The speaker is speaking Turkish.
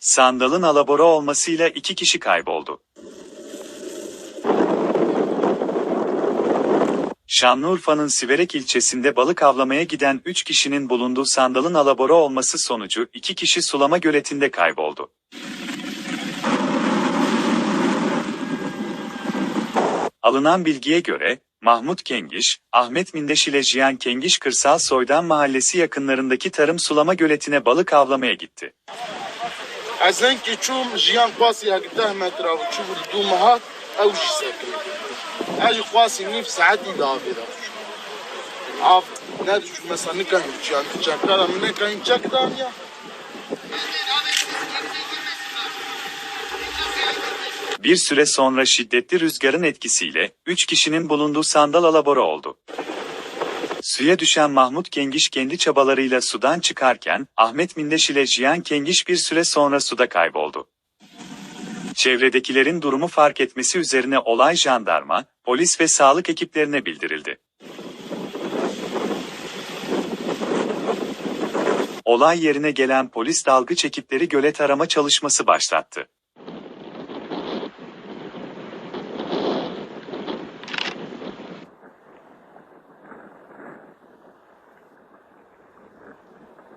Sandalın alabora olmasıyla iki kişi kayboldu. Şanlıurfa'nın Siverek ilçesinde balık avlamaya giden 3 kişinin bulunduğu sandalın alabora olması sonucu 2 kişi sulama göletinde kayboldu. Alınan bilgiye göre, Mahmut Kengiş, Ahmet Mindeş ile Cihan Kengiş Kırsal Soydan Mahallesi yakınlarındaki tarım sulama göletine balık avlamaya gitti. Ezenki çum jiyan kwasi hakitah metra u çubur du mahat ev jisekri. Ev kwasi nif saati da avira. Av ne düşün mesela ne kahim çiyan çakara mı ne kahim çakdan ya. Bir süre sonra şiddetli rüzgarın etkisiyle 3 kişinin bulunduğu sandal alabora oldu. Suya düşen Mahmut Kengiş kendi çabalarıyla sudan çıkarken Ahmet Mindeş ile Cihan Kengiş bir süre sonra suda kayboldu. Çevredekilerin durumu fark etmesi üzerine olay jandarma, polis ve sağlık ekiplerine bildirildi. Olay yerine gelen polis dalgıç ekipleri gölet arama çalışması başlattı.